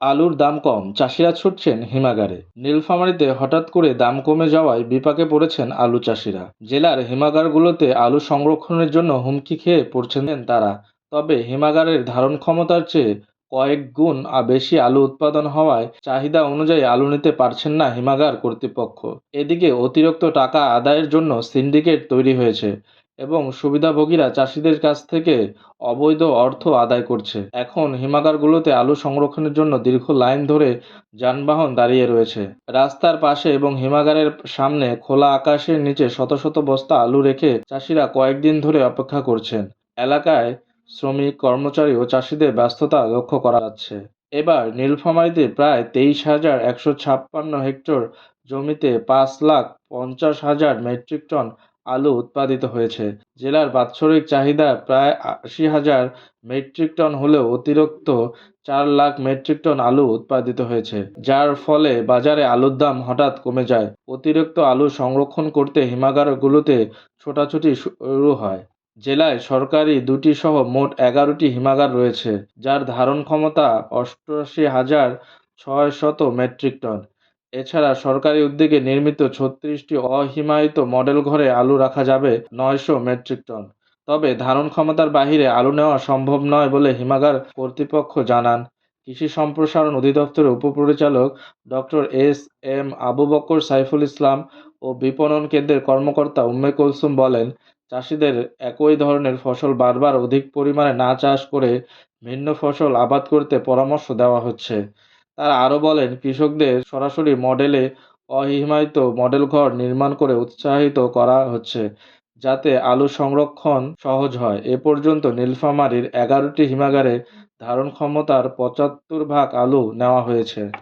আলুর দাম কম, চাষিরা ছুটছেন হিমাগারে। নীলফামারীতে হঠাৎ করে দাম কমে যাওয়ায় বিপাকে পড়েছেন আলু চাষিরা। জেলার হিমাগারগুলোতে আলু সংরক্ষণের জন্য হুমকি খেয়ে পড়ছেন তারা। তবে হিমাগারের ধারণ ক্ষমতার চেয়ে কয়েক গুণ বেশি আলু উৎপাদন হওয়ায় চাহিদা অনুযায়ী আলু নিতে পারছেন না হিমাগার কর্তৃপক্ষ। এদিকে অতিরিক্ত টাকা আদায়ের জন্য সিন্ডিকেট তৈরি হয়েছে। এবং সুবিধাভোগীরা চাষিদের কাছ থেকে অবৈধ অর্থ আদায় করছে। এখন হিমাগারগুলোতে আলু সংরক্ষণের জন্য দীর্ঘ লাইন ধরে যানবাহন দাঁড়িয়ে রয়েছে। রাস্তার পাশে এবং হিমাগারের সামনে খোলা আকাশের নিচে শত শত বস্তা আলু রেখে চাষিরা কয়েকদিন ধরে অপেক্ষা করছেন। এলাকায় শ্রমিক, কর্মচারী ও চাষিদের ব্যস্ততা লক্ষ্য করা যাচ্ছে। এবার নীলফামারীতে প্রায় তেইশ হাজার একশো ছাপ্পান্ন হেক্টর জমিতে পাঁচ লাখ পঞ্চাশ হাজার মেট্রিক টন আলু উৎপাদিত হয়েছে। জেলার বাৎসরিক চাহিদা প্রায় আশি হাজার মেট্রিক টন হলেও অতিরিক্ত চার লাখ মেট্রিক টন আলু উৎপাদিত হয়েছে, যার ফলে বাজারে আলুর দাম হঠাৎ কমে যায়। অতিরিক্ত আলু সংরক্ষণ করতে হিমাগারগুলোতে ছোটাছুটি শুরু হয়। জেলায় সরকারি দুটি সহ মোট এগারোটি হিমাগার রয়েছে, যার ধারণ ক্ষমতা অষ্টআশি হাজার ছয়শত মেট্রিক টন। এছাড়া সরকারি উদ্যোগে নির্মিত ছত্রিশটি অহিমায়িত মডেল ঘরে আলু রাখা যাবে নয়শো মেট্রিক টন। তবে ধারণ ক্ষমতার বাহিরে আলু নেওয়া সম্ভব নয় বলে হিমাগার কর্তৃপক্ষ জানান। কৃষি সম্প্রসারণ অধিদপ্তরের উপপরিচালক doctor S M Abu Bakar Saiful Islam ও বিপণন কেন্দ্রের কর্মকর্তা উম্মে কুলসুম বলেন, চাষিদের একই ধরনের ফসল বারবার অধিক পরিমাণে না চাষ করে ভিন্ন ফসল আবাদ করতে পরামর্শ দেওয়া হচ্ছে। তারা আরও বলেন, কৃষকদের সরাসরি মডেলে অহিমায়িত মডেল ঘর নির্মাণ করে উৎসাহিত করা হচ্ছে, যাতে আলু সংরক্ষণ সহজ হয়। এ পর্যন্ত নীলফামারীর এগারোটি হিমাগারে ধারণ ক্ষমতার পঁচাত্তর ভাগ আলু নেওয়া হয়েছে।